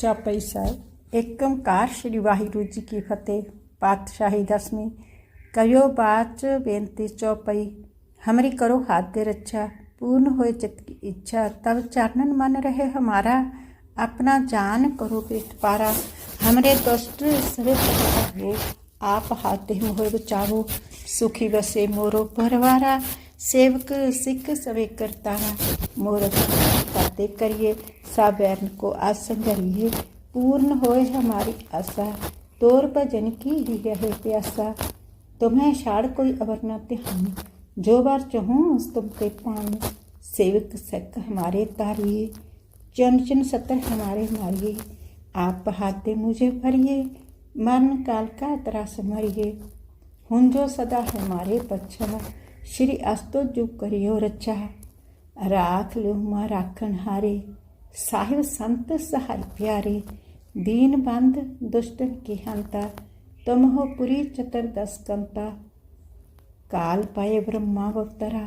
चौपई साहब एकम कार श्री वाहिगुरु जी की फतेह। पातशाही दसवीं। कहो बाच बेनती चौपई। हमरी करो हाथ दे रक्षा पूर्ण होए चित की इच्छा। तब चरणन मन रहे हमारा। अपना जान करो पेट पारा। हमरे दुष्ट सर्व हो आप हाथ मोह बचाओ सुखी बसे मोरो परवारा सेवक सिख सवे करता मोर करते करिए सब बैरन को आसंगरिए पूर्ण होए हमारी आशा। तोर भजन की ही रहे प्यासा। तुम्हें छाड़ कोई अवर न ध्यान। जो बार चहूँ तुम ते पान। सेवक सक हमारे तारिए। चन चन सतर हमारे मारिए। आप हाथे मुझे भरिए। मन काल का त्रास मरिए। हुन जो सदा हमारे पच्छा श्री अस्तो जो करियो रचा। राख लो माँ राखन हारे, साहिब संत सहाय प्यारे, दीन बंद दुष्टन की हंता तुम हो पुरी चतुर्दश कंता। काल पाए ब्रह्मा अवतरा,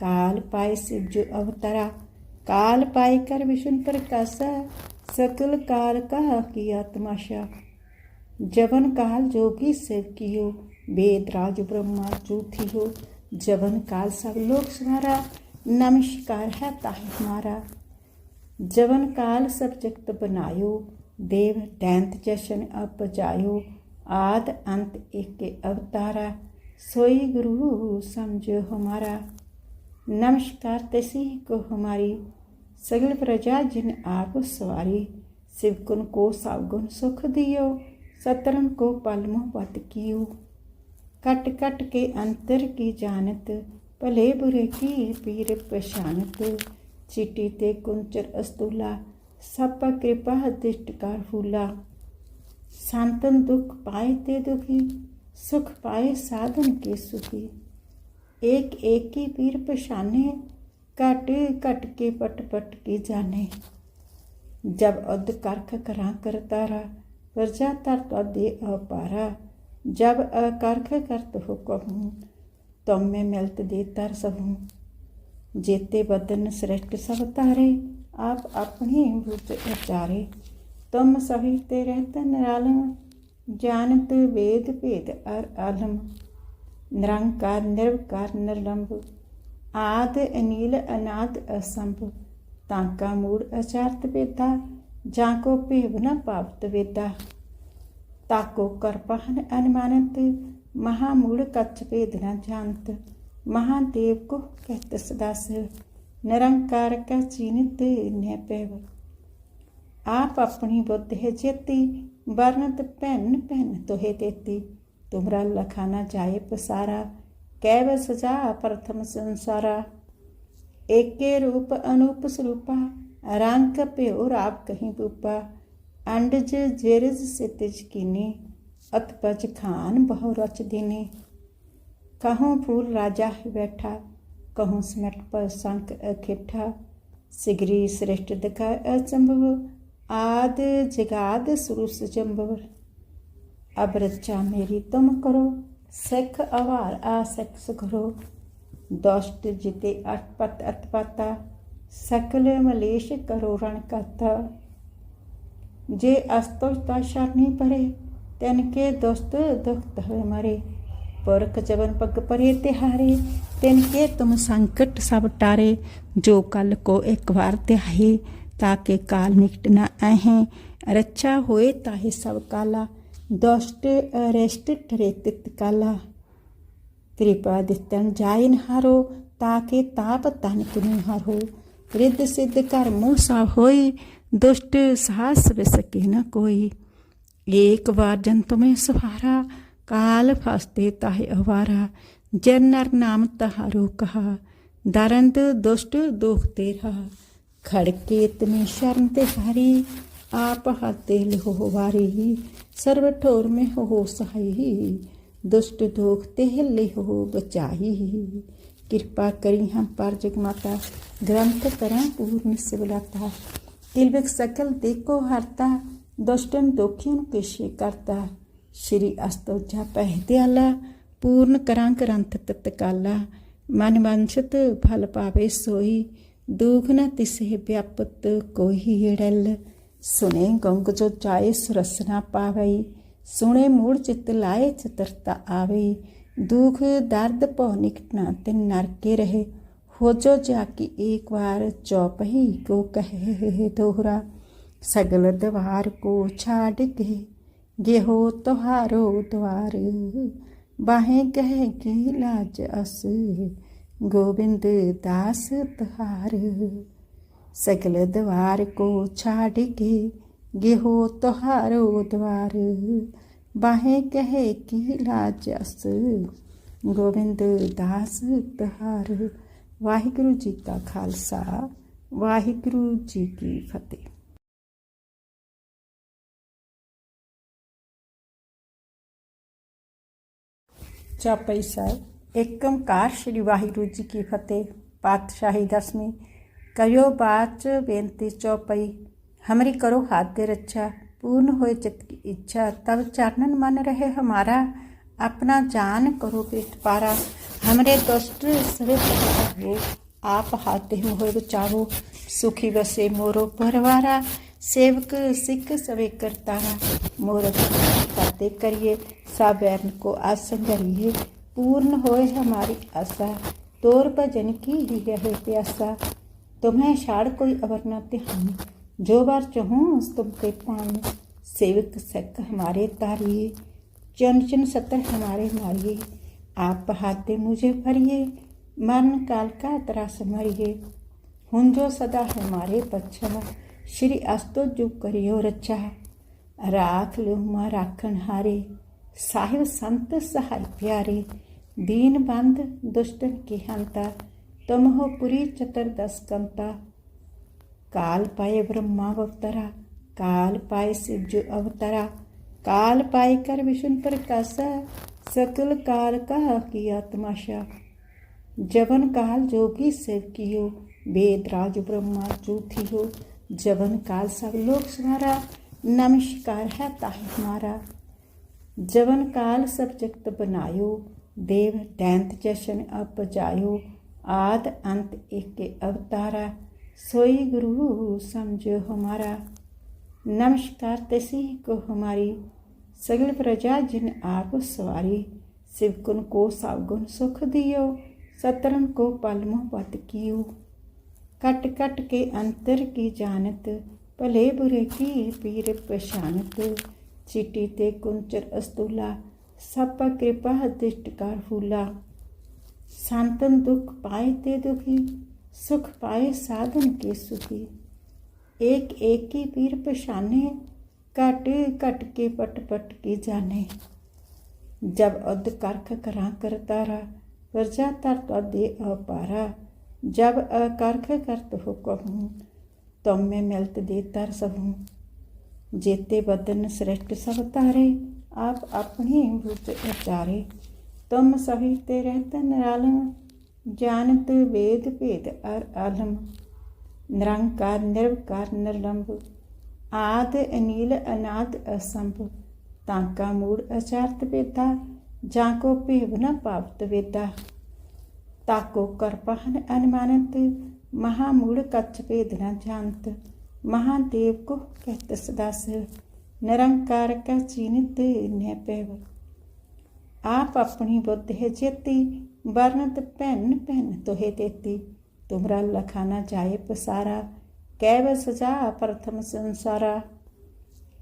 काल पाए शिवज अवतरा, काल पाए कर विष्णु प्रकाशा, सकल काल का किया तमाशा जबन काल जोगी शिव कियो, वेद राज ब्रह्मा चूथी हो जबन काल सब लोग सवारा नमस्कार है ताहि हमारा। जवन काल सब जगत बनायो, देव दैंत जशन अपजायो आद अंत एक अवतारा, सोई गुरु समझो हमारा। नमस्कार तसी को हमारी, सगल प्रजा जिन आप सवारी शिवकुन को सावगुन सुख दियो, सतरन को पलमो पत कियो। कट कट के अंतर की जानत भले बुरे पीर पशानत चिटी ते कुंचर अस्तूला सप कृपा दिष्टकार फूला संतन दुख पाए ते दुखी सुख पाए साधन के सुखी एक एक की पीर पशाने कट कट के पट पट के जाने जब अद करख करा कर तारा प्रजा तर तो दे अपारा जब अकर्ख करत हो कहूँ तुम में मिलत दे तर सबूँ जेते बदन श्रेष्ठ सब तारे आप अपने बुझ उचारे तुम सभी ते रहते निरालम जानत वेद भेद अर आलम निरंकार निर्वकार निर्लंब आद अनील अनाद असंभ तांका मूड़ अचारत वेदा जाको भेव न पावत वेदा ताको करपहन अनुमानत महामूड़ कच्छ भेद न जानत। महादेव को कहत सदास निरंकार का चीनित न्याय आप अपनी बुद्ध है जेती, वर्णत पहन पहन तोहे देती। तुमरा लखाना जाए पसारा, कैव सजा प्रथम संसारा। एके रूप अनूप स्वरूपा रंग प्योर आप कहीं रूपा अंडज जेरज सितिज कीनी अतपज खान बहु रच दीनी कहूँ फूल राजा ही बैठा कहूँ सिमट पर संक अखिठा सिगरी श्रेष्ठ दिखा असंभव आद जगाद सुरुस जम्बवर अब रचा मेरी तुम करो सिख अवार आ सिख सुखरो दुष्ट जिते अटपत अतपता सकल मलेश करो रण कथा जे अस्तोषता शरणी परे तिन के दुष्ट दुख मरे। पुरख जबन पग परे तिहारे तिन के तुम संकट सब टारे। जो कल को एक बार तिहाई ताके काल निकट न अहें रक्षा होए ताहे सब काला, दुष्ट अरेष्ट ठरे तित काला। कृपा दितन जाय हारो ताके ताप तन तुनु हरो। रिद्ध सिद्ध कर मूसा होई दुष्ट साहस सके न कोई एक बार जन तुम्हें सवारा, काल फसते ताहे अवारा जनर नाम तहारो कहा दरंद दुष्ट दुख तेरा खड़के इतने शरण ते हारी, आप हाथे लिहो वारी, सर्व ठोर में हो सहाई दुष्ट दोख ते लिहो बचाई। कृपा करी हम पर जग माता ग्रंथ करा पूर्ण सिवलाता। तिलविक सकल देखो हरता दुष्टन दुखियों के करता। श्री अस्तोजा पहद्याला, पूर्ण करांक रंथ तत्काला। मन वंशत फल पावे सोई दुख न तिसे व्यापत कोई हिड़ल सुने गंग जो जाए सुरसना पावई सुने मूड़ चित लाए चतरता आवे। दुख दर्द पौनिक ना ते नरके रहे। हो जो जाकी एक बार चौपही को कहे दोहरा। सगल द्वार को छाड़ के, गेहो तुहारो द्वार। बाहें कह की लाज अस, गोविंद दास तुहार। सगल द्वार को छाड़ के, गेहो तुहारो द्वार। बाहें कहे लाज अस, गोविंद दास तुहार। वाहिगुरु जी का खालसा, वाहिगुरु जी की फतेह। चौपाई साहब। एकम कार श्री वाहिगुरु जी की फतेह। पातशाही दसवीं। करो बाच बेनती चौपाई। हमरी करो हाथ दे रक्षा पूर्ण हो चित की इच्छा तब चानन मन रहे हमारा। अपना जान करो पीठ पारा। हमरे दुष्ट आप हाथ हो बचाओ सुखी बसे मोरो परवारा। सेवक, सिख सवे करतारा मोर करते करिए सबको आसन करिए। पूर्ण होए हमारी आशा, तोर भजन की ही रहे प्यासा। तुम्हें छाड़ कोई अवर न तिहान जो बार चहूँ तुम के पान। सेवक, सिख हमारे तारिए, चन चन सतर हमारे मारिए। आप हाथे मुझे भरिए, मन काल का त्रास मरिए। हुन जो सदा हमारे पच्छा श्री अस्तो जो करियो रचा। राख लो माँ राखन हारे। साहिब संत सहाय प्यारे। दीन बंद दुष्टन के हंता तुम हो पुरी चतुर्दश कंता। काल पाए ब्रह्मा अवतरा। काल पाए शिव जो अवतरा। काल पाए कर विष्णु प्रकाशा। सकल काल का किया तमाशा जवन काल जोगी सेव कियो। वेद राज ब्रह्मा चूथी हो। जवन काल सब लोग सवारा नमस्कार है ताहि हमारा जवन काल सब जगत बनायो, देव दैंत जशन अपजायो आद अंत एक अवतारा, सोई गुरु समझो हमारा। नमस्कार तसी को हमारी, सगल प्रजा जिन आप सवारी शिवकुन को सावगुन सुख दियो, सतरन को पल पत कियो। कट कट के अंतर की जानत, भले बुरे की पीर पहचानत चिटी ते कुंचर अस्तूला, सप कृपा दिष्टकार फूला संतन दुख पाए ते दुखी, सुख पाए साधन के सुखी। एक एक की पीर पहचाने कट कट के पट पट के जाने। जब अद करख करा कर तारा प्रजा तर तो दे अपारा। जब अकर्ख करत हो कहूँ तुम में मिलत दे तर सहूँ जेते बदन श्रेष्ठ सब तारे आप अपने रूप उचारे तुम सही ते रहते निरालम जानत वेद भेद अर आलम निरंकार निर्वकार निर्लंब ਆਦ ਅਨੀਲ ਅਨਾਦ ਅਸੰਭ ਤਾਂਕਾ ਮੂੜ ਅਚਾਰਤ ਵੇਦਾ ਜਾਂ ਕੋ ਭੇਵ ਨ ਪਾਵਤ ਵੇਦਾ ताको कर्पहन अनुमानंत महामूढ़ कच्छपे दिनाजांत महादेव को कहत सदास, निरंकार का चिन्हित नैपैव आप अपनी बुद्ध है जेती, वर्णत पैन पैन तोहे देती। तुमरा लखाना जाए पसारा, कैव सजा प्रथम संसारा।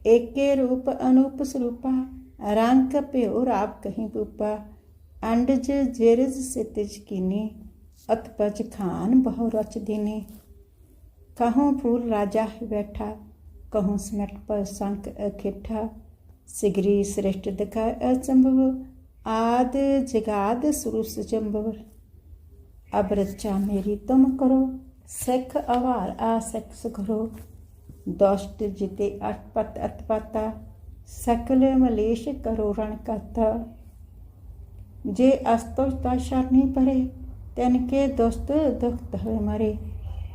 एके रूप अनूप स्वरूपा रंग प्यो राव कहीं रूपा अंडज जेरज सितज कीने अतपज खान बहु रच दीने कहूँ फूल राजा बैठा कहूँ समट पर संक अखिठा सिगरी श्रेष्ठ दिखा असंभव आद जगाद सुरुस जम्भव अब रचा मेरी तुम करो ਸਿੱਖ ਆਵਾਰ ਆ ਸਿੱਖ ਸੁਖਰੋ ਦੁਸ਼ਟ ਜਿਤੇ ਅਟਪਤ ਅਤਪਤਾ ਸਕਲ ਮਲੇਸ਼ ਕਰੋ ਰਣ ਕਤਾ ਜੇ ਅਸਤੋਸ਼ਤਾ ਸ਼ਰਨੀ ਪਰੇ, ਤਨ ਕੇ ਦੁਸ਼ਟ ਦੁਖਤ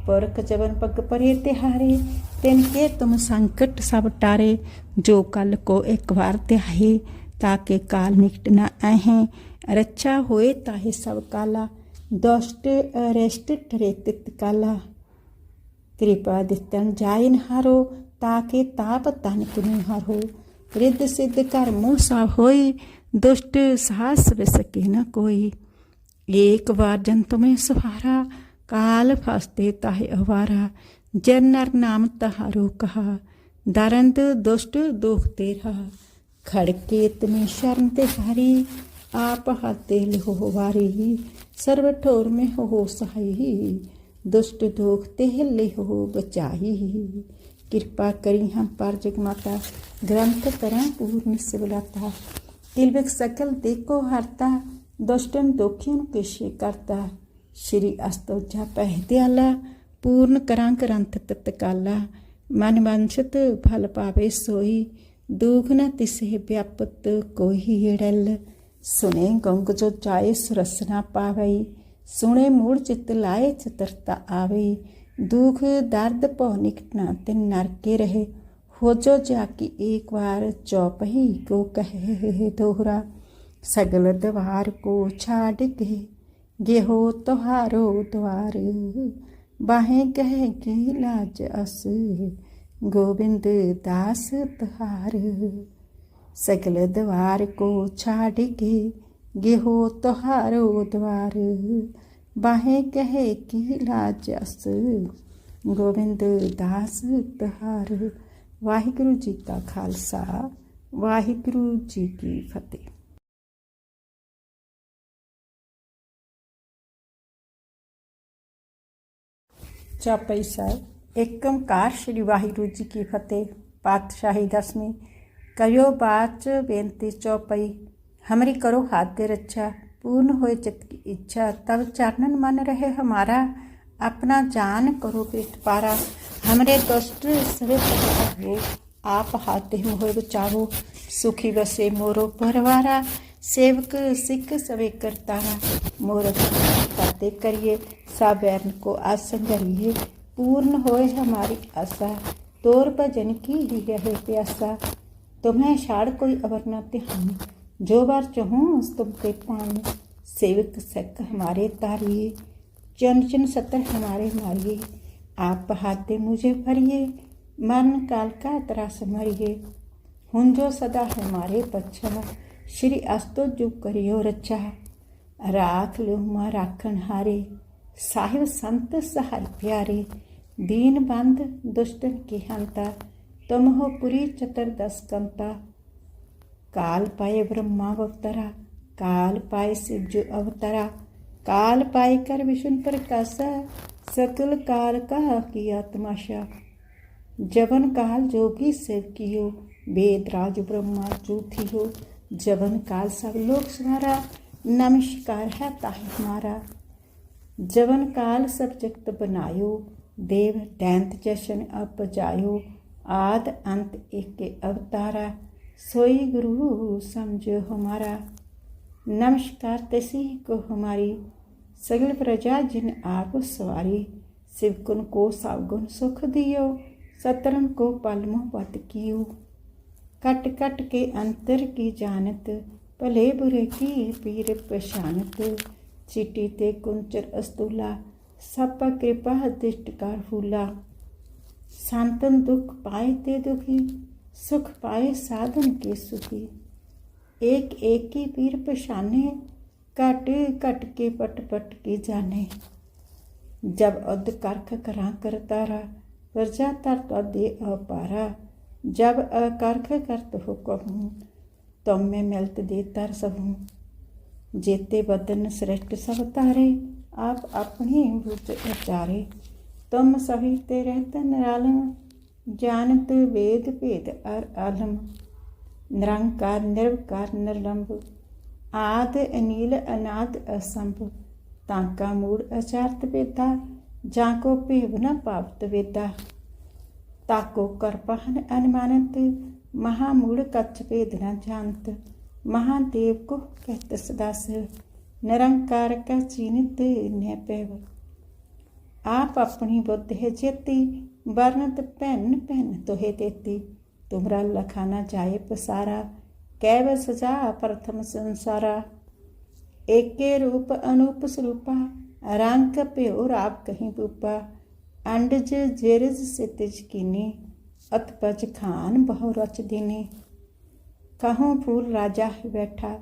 ਪੁਰਖ ਜਵਨ ਪਗ ਪਰੇ ਤਿਹਾਰੇ, ਤਿਨ ਕੇ ਤੁਮ ਸੰਕਟ ਸਭ ਟਾਰੇ। ਜੋ ਕਲ ਕੋ ਇੱਕ ਵਾਰ ਤਿਹਾਈ ਤਾਕੇ ਕਾਲ ਨਿਕਟ ਨਾ ਅਹੇ। ਰੱਛਾ ਹੋਏ ਤਾਹੇ ਸਭ ਕਾਲਾ, ਦੁਸ਼ਟ ਅਰੇਸ਼ਟ ਠਰੇ ਤਿਤ ਕਾਲਾ। ਕਿਰਪਾ ਦਿੱਤਨ ਜਾਇਨ ਹਾਰੋ ਤਾਕੇ ਤਾਪ ਤਨ ਤੁਨੀ ਹਰੋ। ਰਿੱਧ ਸਿੱਧ ਕਰ ਮੋਹ ਸਾ ਹੋਈ दुष्ट साहस सके न कोई। एक बार जन में सुहारा, काल फसते ताहे अवारा। जन नर नाम तहारो कहा, दरंद दुष्ट दुख तेरा। खड़के तुम्हें शर्म ते हारी आप हाथे लिहो वारी। सर्व ठोर में हो सहाई दुष्ट दुख ते लिहो बचाई। कृपा करी हम पर जग माता ग्रंथ करें पूर्ण सिवलाता। ਤਿਲਵਕ ਸਕਲ ਦੇਖੋ ਹਰਤਾ ਦੁਸ਼ਟਨ ਦੋਖੀਆਂ ਨੂੰ ਪੇਸ਼ੇ ਕਰਤਾ ਸ਼੍ਰੀ ਅਸਤੋਜਾ ਪਹਿਦਿਆਲਾ ਪੂਰਨ ਕਰਾਂ ਗ੍ਰੰਥ ਤਤਕਾਲਾ ਮਨ ਮੰਸ਼ਤ ਫਲ ਪਾਵੇ ਸੋਈ ਦੁਖ ਨ ਤਿਸੇ ਵਿਆਪਤ ਕੋਈ ਏੜਲ ਸੁਨੇ ਗੰਗ ਜੋ ਚਾਏ ਸੁਰਸਨਾ ਪਾਵਈ ਸੁਣੇ ਮੂੜ ਚਿਤ ਲਾਏ ਚਤਰਤਾ ਆਵੇ दुख दर्द पौ निकटना तिन नरके रहे होजो जाकी एक बार चौपही को कहे, दोहरा, सगल द्वार को छाड़ के गेहो तोहारो द्वार। बाहें कह के लाज अस, गोविंद दास तुहार। सगल द्वार को छाड़ के गेहो तोहारो द्वार। बाहें कहे की लाज अस, गोविंद दास तुहार। ਵਾਹਿਗੁਰੂ ਜੀ ਕਾ ਖਾਲਸਾ, ਵਾਹਿਗੁਰੂ ਜੀ ਕੀ ਫਤਿਹ। ਚਾਪਈ ਸਾਹਿਬ ਏਕੰਕਾਰ ਸ੍ਰੀ ਵਾਹਿਗੁਰੂ ਜੀ ਕੀ ਫਤਿਹ, ਪਾਤਸ਼ਾਹੀ ਦਸਵੀਂ। ਕਰਿਓ ਬਾਚ ਬੇਨਤੀ ਚੌਪਈ, ਹਮਰੀ ਕਰੋ ਹਾਥ ਦੇ ਰੱਛਾ, ਪੂਰਨ ਹੋਏ ਚਿਤ ਕੀ ਇੱਛਾ, ਤਵ ਚਰਨਨ ਮਨ ਰਹੇ ਹਮਾਰਾ, ਆਪਣਾ ਜਾਨ ਕਰੋ ਪੇਟ ਪਾਰਾ। हमरे सवे हो आप हाथे मोह बचावो सुखी बसे मोरो परवारा। सेवक, सिख सवे करतारा। मोर करते करिए वैरन को आसन करिए पूर्ण होए हमारी आशा। तोर भजन की ही रहे प्यासा। तुम्हें छाड़ कोई अवर न तिहानी जो बार चहूँ तुम पे पानी। सेवक सक हमारे तारिए। चन चन सतर हमारे मारिए। आप हाथे मुझे भरिए, मन काल का त्रास मरिए। हुन जो सदा हमारे पच्छा, श्री अस्तो जो करियो रचा। राख लो माँ राखन हारे, साहिब संत सहाय प्यारे। दीन बंद दुष्टन की हंता, तुम हो पुरी चतुर्दश कंता। काल पाए ब्रह्मा अवतरा, काल पाए शिव अवतरा। काल पाई कर विष्णु प्रकाशा सकल काल का किया तमाशा जबन काल जोगी शिव कियो, वेद राज ब्रह्मा चूथी हो। जवन काल सब लोग सुनारा, नमस्कार है ताहि हमारा जबन काल सब जगत बनायो, देव दैंत जशन अप जायो। आद अंत एक अवतारा, सोई गुरु समझो हमारा। नमस्कार तसी को हमारी। सगल प्रजा जिन आप सवारी शिवकुन को सावगुन सुख दियो सतरन को पलमो पत कियो कट कट के अंतर की जानत भले बुरे की पीर पशानत चिटी ते कुंचर अस्तुला सप कृपा दिष्ट दिष्टकार फूला संतन दुख पाए ते दुखी सुख पाए साधन के सुखी एक एक की पीर पशाने कट कट के पट पट के जाने जब अद करख करा करतारा प्रजा तर दे अपारा जब अकर्ख करत हो कहूँ तुम में मिलत दे तर सबू जेते बदन श्रेष्ठ सब तारे आप अपनी बुझ उचारे तुम सभी ते रहते निरालम जानत वेद भेद अर आलम निरंकार निर्वकार निर्लंब आद अनिल अनाद असंभ तांका मूड अचारत वेदा जाको भेव न पावत वेदा ताको करपहन अनुमानत महामूड कच्छ भेद न जानत महादेव को कहत सदास निरंकार का चीनित न्याय आप अपनी बुद्ध है जेती वर्णत पैन पैन तोहे देती तुमरा लखाना जाए पसारा कैव कैवसजा प्रथम संसारा। एक रूप अनूप स्वरूपा रंग प्योर आप कहीं रूपा अंडज जेरज से तिज कीनी, अतपज खान बहु रच दीनी। कहूँ फूल राजा ही बैठा,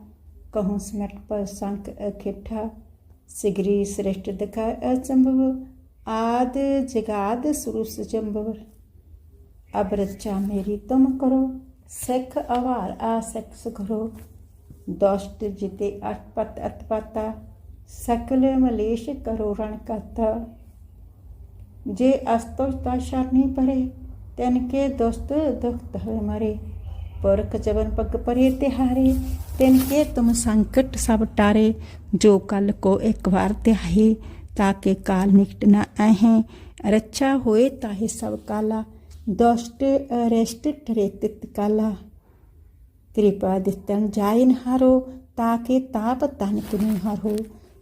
कहूँ समट पर संक अखेठा। सिगरी श्रेष्ठ दिखा अचंभव आद जगाद सुरुस जंबवर अब रचा मेरी तुम करो ਸਿੱਖ ਅਵਾਰ ਆ ਸਿੱਖ ਸੁਖਰੋ। ਦੁਸ਼ਟ ਜਿਤੇ ਅਤਪਤ ਅਤਪਤਾ ਸਕਲ ਮਲੇਸ਼ ਕਰੋ ਰਣ ਕਤਾ ਜੇ ਅਸਤੋਸ਼ਤਾ ਸ਼ਰਨੀ ਪਰੇ ਤਨ ਕੇ ਦੁਸਤ ਦੁਖਤ ਹੈ ਮਰੇ। ਪੁਰਖ ਜਬਨ ਪਗ ਪਰੇ ਤਿਹਾਰੇ ਤਿਨ ਕੇ ਤੁਮ ਸੰਕਟ ਸਭ ਟਾਰੇ। ਜੋ ਕਲ ਕੋ ਇੱਕ ਵਾਰ ਤਿਹਾਈ ਤਾਕੇ ਕਾਲ ਨਿਕਟ ਨਾ ਆਹੇ। ਰੱਛਾ ਹੋਏ ਤਾਹੇ ਸਭ ਕਾਲਾ। ਦੁਸ਼ਟ ਅਰੇਸ਼ਟ ਟਰੇ ਤਿਤ ਕਾਲਾ ਕਿਰਪਾ ਦਿਤਨ ਜਾਇਨ ਹਾਰੋ ਤਾਕੇ ਤਾਪ ਤਨ ਕਿਨੂ ਹਾਰੋ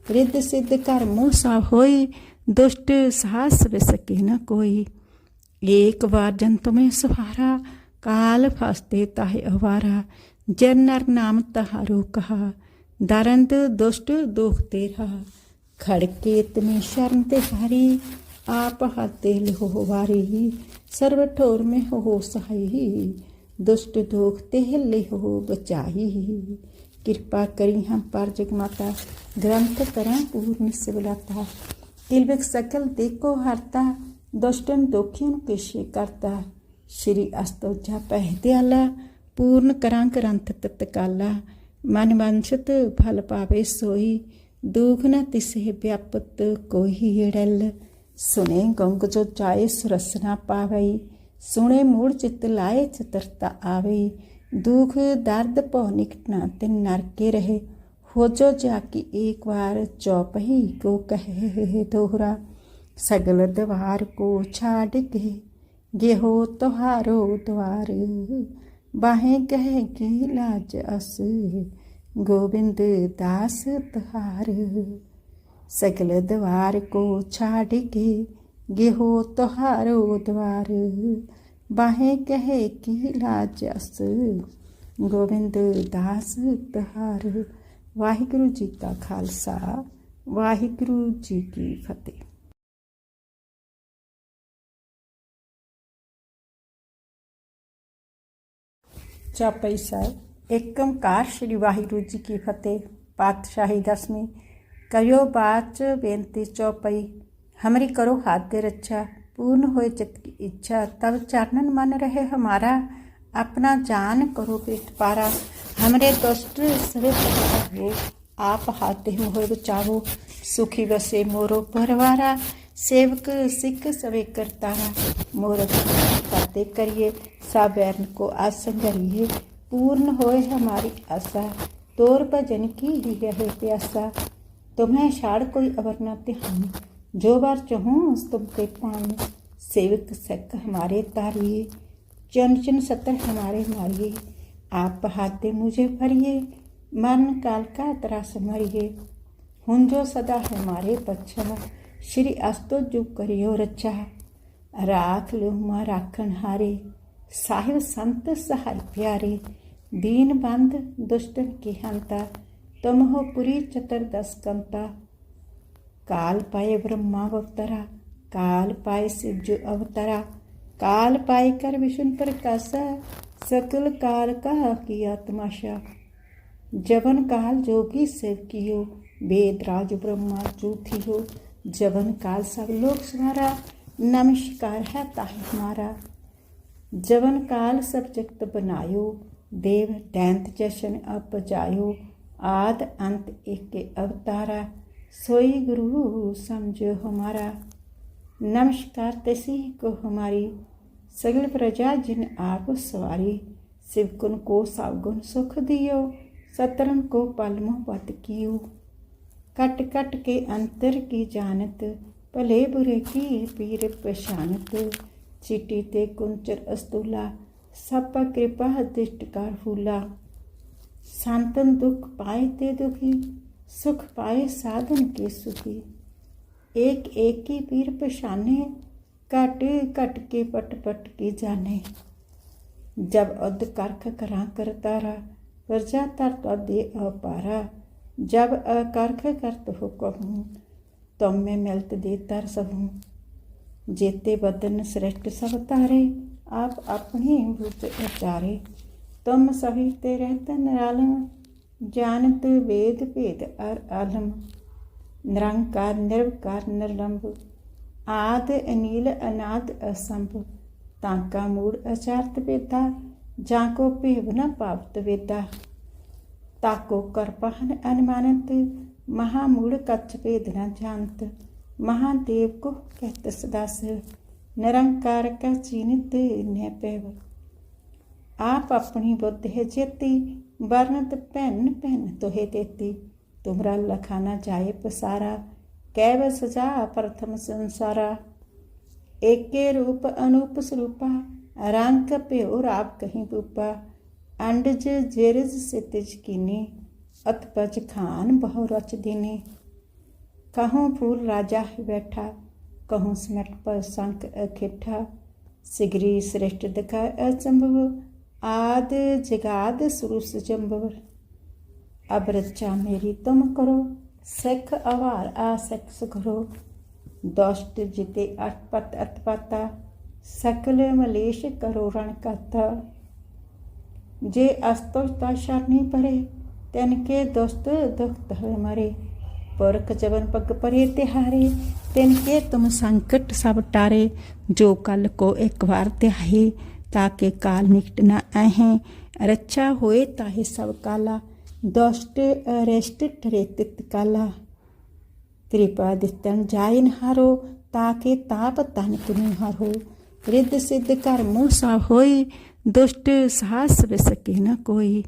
ਰਿੱਧ ਸਿੱਧ ਕਰ ਮੂਸਾ ਹੋਈ ਦੁਸ਼ਟ ਸਾਹਸ ਵਿਸਕੇ ਨ ਕੋਈ ਏਕ ਵਾਰ ਜਨ ਤੁਮੇ ਸਵਾਰਾ ਕਾਲ ਫਸਤੇ ਤਾਹੇ ਅਵਾਰਾ ਜਨ ਨਰ ਨਾਮ ਤਹਾਰੋ ਕਹਾ ਦਰੰਦ ਦੁਸ਼ਟ ਦੁਖ ਤੇਰਾ ਖੜਕੇ ਤਮੇ ਸ਼ਰਨ ਤੇ ਹਾਰੀ ਆਪ ਹਤੇ ਲਿਹੋ ਵਾਰੀ ਸਰਵ सर्व ठोर में हो सही दुष्ट धोख तेहले हो बचाई। कृपा करी हम पर जगमाता ग्रंथ करें पूर्ण सिवलाता तिलविक सकल देखो हरता, दुष्टन दुखियों पेशे करता। श्री अस्तोजा पहद्याला पूर्ण करा ग्रंथ तत्काला। मन वंशत फल पावे सोई, दुख न तिसे व्यापत कोई हिड़ल ੜਲ ਸੁਨੇ ਗੰਗ ਜੋ ਚਾਏ ਸੁਰਸਨਾ ਪਾਵਈ ਸੁਣੇ ਮੂੜ ਚਿਤ ਲਾਏ ਚਤਰਤਾ ਆਵੇ ਦੁਖ ਦਰਦ ਭਉ ਨਿਕਟਣਾ ਤੇ ਨਰਕੇ ਰਹੇ ਹੋ ਜੋ ਜਾ ਕੀ ਇੱਕ ਵਾਰ ਚੌਪਹੀ ਕੋ ਕਹੇ ਦੋਹਰਾ ਸਗਲ ਦਵਾਰ ਕੋ ਛਾੜ ਕੇ ਗੇਹੋ ਤੁਹਾਰੋ ਦਵਾਰ ਬਾਹੇ ਕਹੇ ਕੀ ਲਾਜ ਅਸ सकल द्वार को छाड़ के गेहो तोहारो द्वार। बाहें कहे की लाजस गोविंद दास प्रहार। वाहिगुरु जी का खालसा। वाहिगुरु जी की फतेह। चौपाई साहब एकमकार श्री वाहिगुरु जी की फतेह। पातशाही दसवीं। कयो बाच बेनती चौपई। हमरी करो हाथ रक्षा अच्छा, पूर्ण होए चित की इच्छा, तब चानन मन रहे हमारा, अपना जान करो पेट पारा। हमरे दुष्ट सर्व हो, आप हाथ हो बचावो, सुखी बसे मोरो परवारा सेवक सिख सवे करता मोर पाते करिए सा को आसन करिए पूर्ण होए हमारी आशा, तोर भजन की ही है प्यासा। तुम्हें छाड़ कोई अवर न ध्यान जो बार चहूँ तुम के पानी। सेवक सक हमारे तारिए चन चन सतर हमारे मारिए। आप बहाते मुझे भरिए मन काल का त्रास मरिए। हुन जो सदा हमारे पच्छा श्री अस्तो जो करियो रचा। राख लो माँ राखन हारे, साहिब संत सहाय प्यारे। दीन बंद दुष्टन की हंता। तुम हो पुरी चतुर्दश कंता काल पाए ब्रह्मा अवतरा, काल पाए शिव जो अवतरा। काल पाए कर विष्णु प्रकाशा, सकल काल का किया तमाशा जबन काल जोगी शिव कियो, वेद राज ब्रह्मा चूथी हो। जवन काल सब लोग सवारा नमस्कार है ताहि हमारा जबन काल सब जगत बनायो, देव दैंत जशन अपजायो आद अंत एक अवतारा सोई गुरु समझो हमारा नमस्कार तसी को हमारी सगल प्रजा जिन आप सवारी शिवगुण को सावगुण सुख दियो सतरन को पलमो पत कियो कट कट के अंतर की जानत भले बुरे की पीर पहचानत चिटी ते कुंचर अस्तूला सप कृपा दिष्टकार फूला संतन दुख पाए ते दुखी, सुख पाए साधन के सुखी। एक एक की पीर पशाने कट कट के पट पट के जाने। जब अद करख करा कर तारा प्रजा तर तो दे अपारा जब अकर्ख करत हो कहूँ तुम में मिलत दे तर सहूँ। जेते बदन श्रेष्ठ सब तारे, आप अपने रूप उचारे। तुम सभी ते रहते निरालम जानत वेद भेद अर आलम निरंकार निर्विकार निर्लंब आद अनिल अनाद असंभ तांका मूड़ अचारत वेदा जाको भेव न पावत वेदा ताको करपहन अनुमानत महामूड़ कच्छ भेद न जानत महादेव को कहत सदास निरंकार का चीनित न पैव आप अपनी बुद्ध है जेती वर्णत पैन पैन तोहे देती। तुमरा लखाना जाए पसारा, कैव सजा प्रथम संसारा। एके रूप अनूप स्वरूपा रंग प्योर आप कहीं रूपा अंडज जेरज सितिज कीने, अतपज खान बहु रच दीने। कहूँ फूल राजा है बैठा, कहूँ सिमट पर संक अखिठा। सिगरी श्रेष्ठ दिखा अचंभव आद जगाद सुरुस जम्बव अब रचा मेरी तुम करो सिख अवार आ सिख सुखरो दुष्ट जिते अटपत अतपता सकल मलेश करो रण कथा जे अस्तुष्टा शरणी परे तन के दुष्ट दुख धर मरे पुरख जबन पग परे तिहारे तिन के तुम संकट सब टारे जो कल को एक बार तिहाए ताके काल निकट न अहें रक्षा होए ताहे सब काला। दुष्ट अरेष्ट ठरे काला। कृपा दितन जाइन हारो, ताके ताप तन तुनु हारो। रिद्ध सिद्ध कर मुँह सा होई दुष्ट साहस सके न कोई।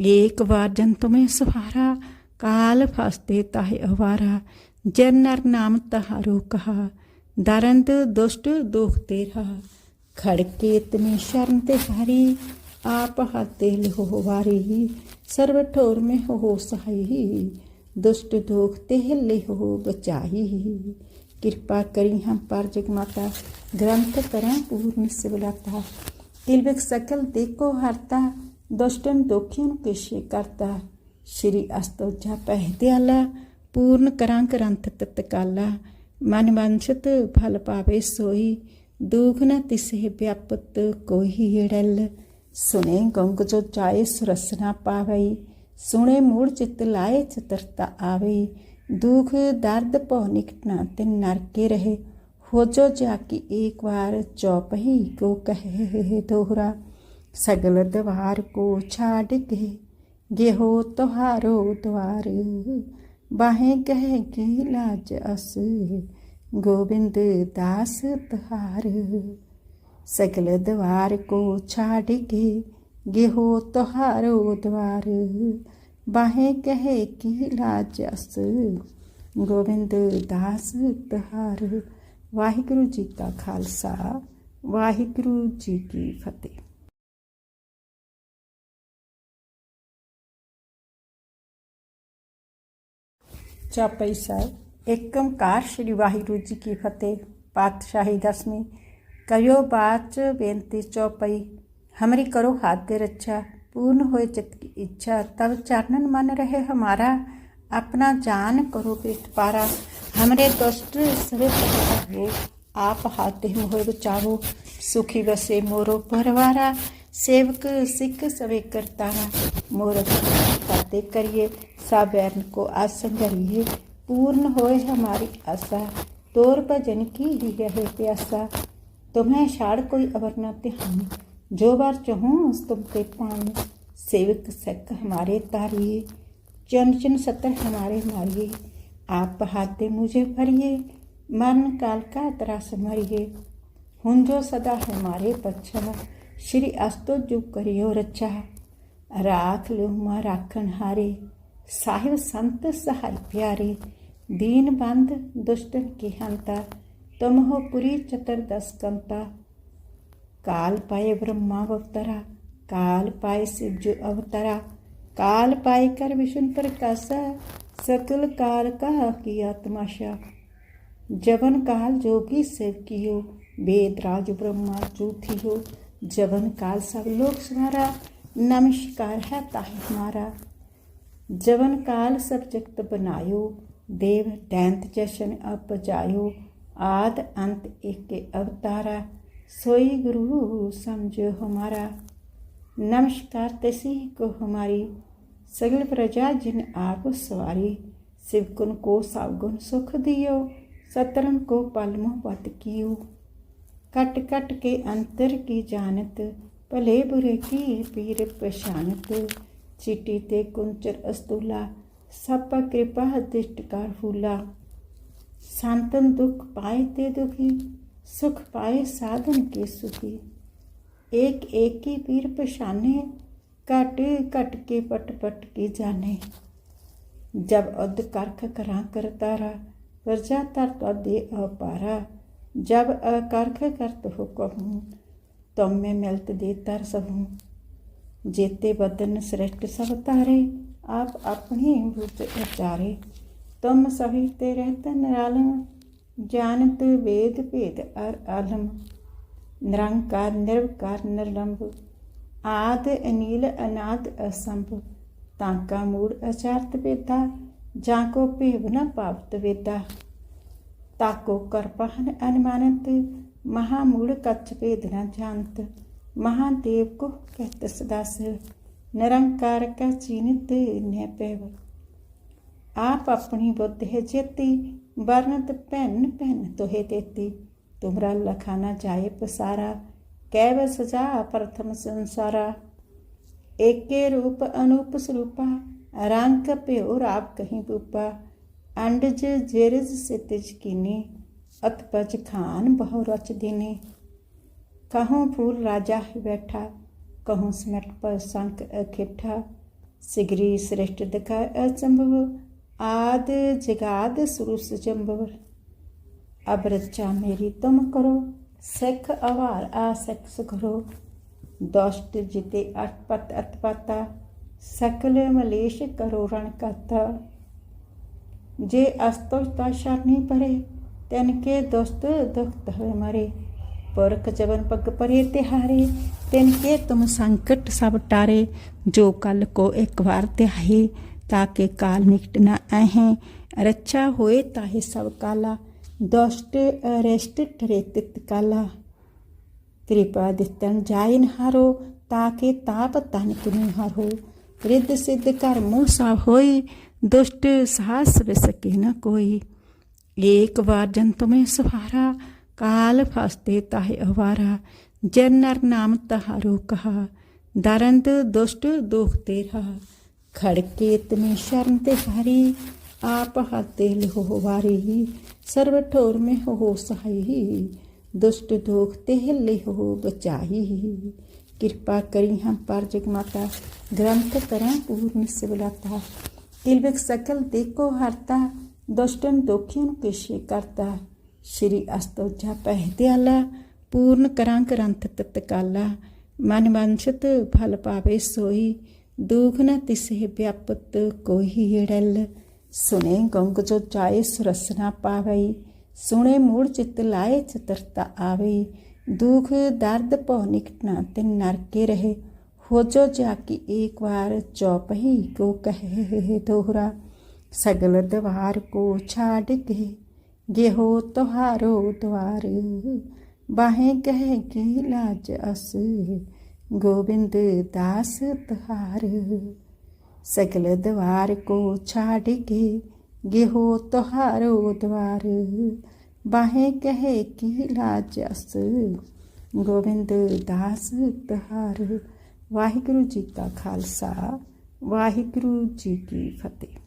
एक बार जन तुम्हें सवारा काल फसते ताहे अवारा। जन नर नाम तहारो कहा। दरंत दुष्ट दुख तेरा। खड़के इतने शर्म ते हरी आप हतेल हो वारी, सर्व ठोर में हो सहाई, दुष्ट दुख ते हिले हो बचाई। कृपा करी हम पर जग माता, ग्रंथ करें पूर्ण सिवलाता तिलबिक सकल देखो हरता, दुष्टन दुखियों पेशे करता। श्री अस्तोजा पह दयाला पूर्ण करा ग्रंथ तत्काला। मन वंशत फल पावे सोई दूगना तिसे व्यापत कोही डल सुने गंग जो जाए सुरसना पावई, सुने मूल चित लाए चतरता आवे दुख दर्द पौ निकटना ते नरके रहे हो जो जाकी एक बार चौपही को कहे दोहरा। सगल द्वार को छाड़ के गेहो तोहारो द्वार। बाहें कहे की लाज अस ਗੋਬਿੰਦ ਦਾਸ ਤੁਹਾਰ ਸਕਲ ਦਵਾਰ ਕੋ ਛਾੜ ਕੇ ਗਿਹੋ ਤੁਹਾਰੋ ਦਵਾਰ। ਬਾਹੇ ਕਹੇ ਕੀ ਲਾਜਸ ਗੋਬਿੰਦ ਦਾਸ ਤੁਹਾਰ ਵਾਹਿਗੁਰੂ ਜੀ ਕਾ ਖਾਲਸਾ, ਵਾਹਿਗੁਰੂ ਜੀ ਕੀ ਫਤਿਹ। ਚਾਪਈ ਸਾਹਿਬ एकमकार श्री वाहिगुरु जी की फतेह पातशाही दसवीं कयो बाच बेनती चौपई हमरी करो हाथ दे रक्षा पूर्ण होए चित की इच्छा तब चरणन मन रहे हमारा, अपना जान करो पेट पारा, हमरे दुष्ट सवे हो, आप हाथ हो विचारो सुखी बसे मोरो परवारा, सेवक सिख सवे करता मोर करिए सा बैरन को आसन करिए पूर्ण होए हमारी आशा। तोर भजन की ही रहे प्यासा। तुम्हें छाड़ कोई अवर न ध्यान। जो बार चहूँ तुम ते पान। सेवक सक हमारे तारिए। चन चन सतर हमारे मारिए। आप हाथे मुझे भरिए। मन काल का त्रास मरिए। हुन जो सदा हमारे पच्छा श्री अस्तो जो करियो रचा। राख लो माँ राखन हारे। साहिब संत सहाय प्यारे दीन बंद दुष्टन की हंता तुम हो पुरी चतुर्दश कंता काल पाए ब्रह्मा अवतरा काल पाए शिवज अवतरा काल पाए कर विष्णु प्रकाशा सकल काल का किया तमाशा जबन काल जोगी शिव कियो वेद राज ब्रह्मा चूथी हो जबन काल सब लोग समारा नमस्कार है ताहि हमारा जबन काल सब जगत बनायो देव दैंत जशन अपजायो आद अंत एक अवतारा सोई गुरु समझो हमारा नमस्कार तसी को हमारी सगल प्रजा जिन आप सवारी शिवकुन को सावगुन सुख दियो सतरन को पलमो पत कियो कट कट के अंतर की जानत भले बुरे की पीर पशानत चिटी ते कुंचर अस्तूला, सप कृपा दिष्टकार फूला। संतन दुख पाए ते दुखी, सुख पाए साधन के सुखी। एक एक की पीर पशाने कट कट के पट पट के जाने। जब अद करख करा कर तारा प्रजा तर तो दे अपारा जब अकर्ख करत हो तुम में मिलत दे तर सबूँ जेते बदन श्रेष्ठ सब तारे आप अपनी भूत उचारे तुम सभी ते रहते निरालम जानत वेद भेद अर आलम निरंकार निर्वकार निर्लंब आद अनिल अनाद असंभ तांका मूड अचारत वेदा जाको भेव न पावत वेदा ताको करपहन अनुमानत महामूड कच्छ भेद न जानत महादेव को कहत सदास निरंकार का चीनित न्याय आप अपनी बुद्ध है जेती, वर्णत पैन पैन तोहे देती। तुमरा लखाना जाए पसारा, कैव सजा प्रथम संसारा। एके रूप अनूप स्वरूपा रंग प्योर आप कहीं रूपा अंडज जेरज से तिज कीनी, अतपज खान बहु रच दीने। कहूँ फूल राजा ही बैठा, कहूँ सिमट पर संक अखिठा सिगरी श्रेष्ठ दिखा अचंभव आद जगाद सुरुस जम्बव अब रचा मेरी तुम करो, सिख अवार आ सिख सुखरो दुष्ट जिते अटपत अतपता सकल मलेश करो रण कथा जे अस्तुष्टा शरणी परे तिन के दुष्ट दुख धर मरे। पुरख जबन पग परे तिहारे तिन के तुम संकट सब टारे, जो कल को एक बार त्याहे, ताके काल निकट न अहें रक्षा होए ताहे सब काला, दुष्ट अरेष्ट ठरे तित काला। कृपा दितन जाइन हारो, ताके ताप तन किनु हारो। रिद्ध सिद्ध कर मुँह सा होई दुष्ट साहस सके न कोई एक बार जन तुम्हें सवारा काल फसते ताहे अवारा जर नर नाम तहारो कहा दरंद दुष्ट दुख तेरा। खड़के इतने शरण ते हारी, आप हाते लिहो वारी। सर्व ठोर में हो सहाई दुष्ट दोख तेह लिहो बचाई। कृपा करी हम पर जग माता, ग्रंथ तरह पूर्ण सिवलाता किलबिक सकल देखो हरता, दुष्टन दोखियन केशे करता ਸ਼੍ਰੀ ਅਸਤੋਜਾ ਪਹਿਦਿਆਲਾ ਪੂਰਨ ਕਰਾਂ ਕਰੰਥ ਤਤਕਾਲਾ ਮਨ ਵੰਸ਼ਤ ਫਲ ਪਾਵੇ ਸੋਈ ਦੁਖ ਨ ਤਿਸਹਿ ਵਿਆਪਤ ਕੋਈ ੜਲ ਸੁਨੇ ਗੰਗ ਜੋ ਜਾਏ ਸੁਰਸਨਾ ਪਾਵਈ ਸੁਣੇ ਮੂੜ ਚਿਤ ਲਾਏ ਚਤਰਤਾ ਆਵੇ ਦੁਖ ਦਰਦ ਭਉ ਨਿਕਟਨਾ ਤੇ ਨਰਕੇ ਰਹੇ हो जो जाकी एक बार चौपही को कहे दोहरा सगल द्वार को छाड़ के गे गेहो तुहारो द्वार। बाहें कहे की लाज अस, गोविंद दास तुहार। सकल द्वार को छाड़ के गेहो तुहारो द्वार। बाहें कहे की लाजस गोविंद दास तुहार। वाहिगुरु जी का खालसा, वाहिगुरु जी की फतेह।